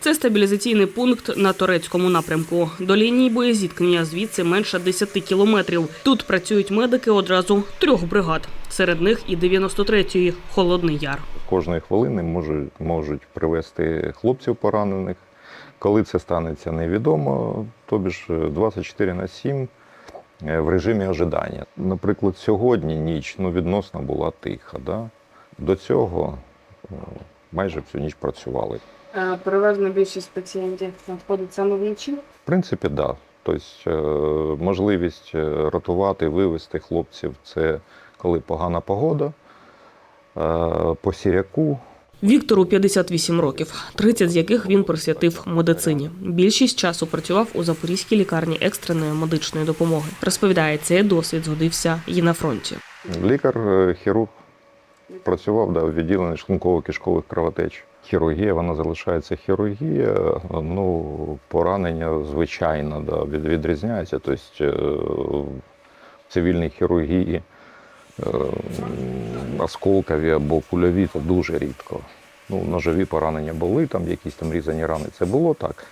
Це стабілізаційний пункт на турецькому напрямку. До лінії боєзіткнення звідси менше 10 кілометрів. Тут працюють медики одразу трьох бригад. Серед них і 93-ї – Холодний Яр. Кожної хвилини можуть, можуть привезти хлопців поранених. Коли це станеться, невідомо. Тобі ж 24 на 7 е, в режимі ожидання. Наприклад, сьогодні ніч ну, відносно була тиха. Да? До цього е, майже всю ніч працювали. Е, Переважна більшість пацієнтів надходить саме вночі. В принципі, так. Да. Тобто е, можливість е, ротувати, вивезти хлопців це коли погана погода. Е, По сіряку Віктору 58 років, 30 з яких він присвятив медицині. Більшість часу працював у Запорізькій лікарні екстреної медичної допомоги. Розповідає, цей досвід згодився і на фронті. Лікар, хірург працював да, в відділенні шлунково-кишкових кровотеч. Хірургія, вона залишається хірургія. Ну, поранення, звичайно, да, від, відрізняється. Тобто е, в цивільній хірургії е, осколкові або кульові це дуже рідко. Ну, ножові поранення були, там якісь там різані рани, це було так.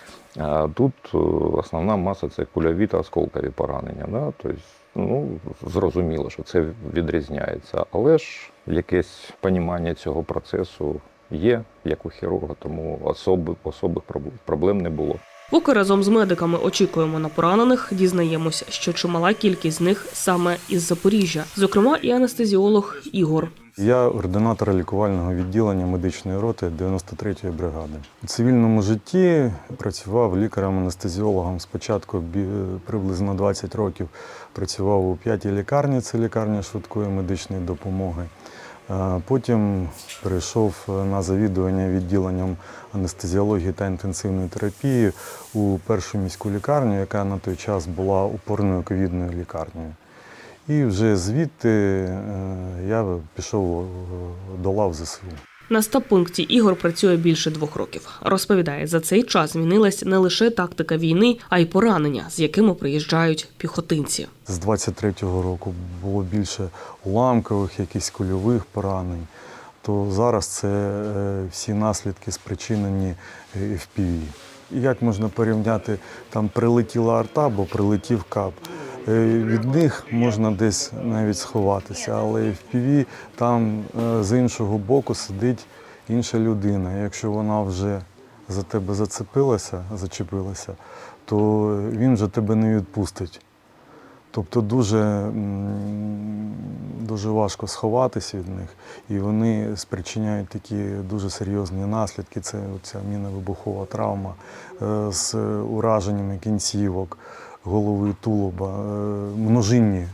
Тут е, основна маса це кульові та осколкові поранення. Да? Тобто, ну, зрозуміло, що це відрізняється. Але ж якесь понімання цього процесу є, як у хірурга, тому особи, особих проблем не було. Поки разом з медиками очікуємо на поранених, дізнаємося, що чимала кількість з них саме із Запоріжжя, зокрема і анестезіолог Ігор. Я ординатор лікувального відділення медичної роти 93-ї бригади. У цивільному житті працював лікарем-анестезіологом спочатку приблизно 20 років. Працював у п'ятій лікарні, це лікарня швидкої медичної допомоги. Е, Потім перейшов на завідування відділенням анестезіології та інтенсивної терапії у першу міську лікарню, яка на той час була опорною ковідною лікарнею. І вже звідти е, я пішов е, до лав ЗСУ. На стаб-пункті Ігор працює більше двох років. Розповідає, за цей час змінилась не лише тактика війни, а й поранення, з якими приїжджають піхотинці. З 23-го року було більше уламкових, якихось кульових поранень. То зараз це е, всі наслідки спричинені е, FPV. Як можна порівняти, там прилетіла арта або прилетів кап. Е, Від них можна десь навіть сховатися, але FPV там е, з іншого боку сидить інша людина. Якщо вона вже за тебе зацепилася, зачепилася, то він вже тебе не відпустить. Тобто дуже, дуже важко сховатися від них, і вони спричиняють такі дуже серйозні наслідки. Це ця міновибухова травма е, з ураженнями кінцівок, голови тулуба, е, множинні е,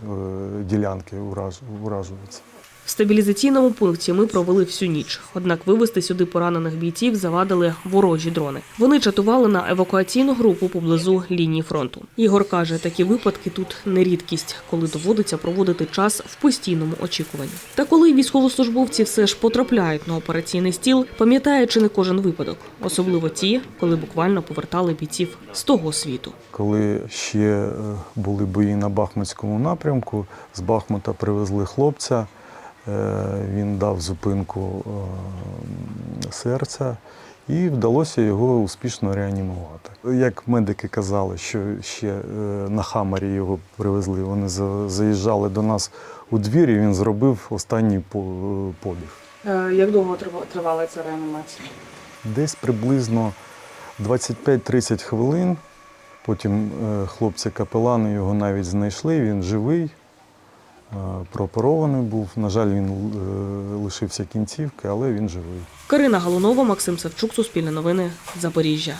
ділянки ураж- уражуються. В стабілізаційному пункті ми провели всю ніч. Однак вивезти сюди поранених бійців завадили ворожі дрони. Вони чатували на евакуаційну групу поблизу лінії фронту. Ігор каже, такі випадки тут не рідкість, коли доводиться проводити час в постійному очікуванні. Та коли військовослужбовці все ж потрапляють на операційний стіл, пам'ятає чи не кожен випадок, особливо ті, коли буквально повертали бійців з того світу. Коли ще е, були бої на Бахмутському напрямку, з Бахмута привезли хлопця. Е, Він дав зупинку е, серця і вдалося його успішно реанімувати. Як медики казали, що ще е, на Хамарі його привезли, вони заїжджали до нас у двір, і він зробив останній побіг. Як довго тривала ця реанімація? Десь приблизно 25-30 хвилин. Потім хлопці-капелани його навіть знайшли, він живий, прооперований був. На жаль, він е, лишився кінцівки, але він живий. Карина Галунова, Максим Савчук, Суспільне новини, Запоріжжя.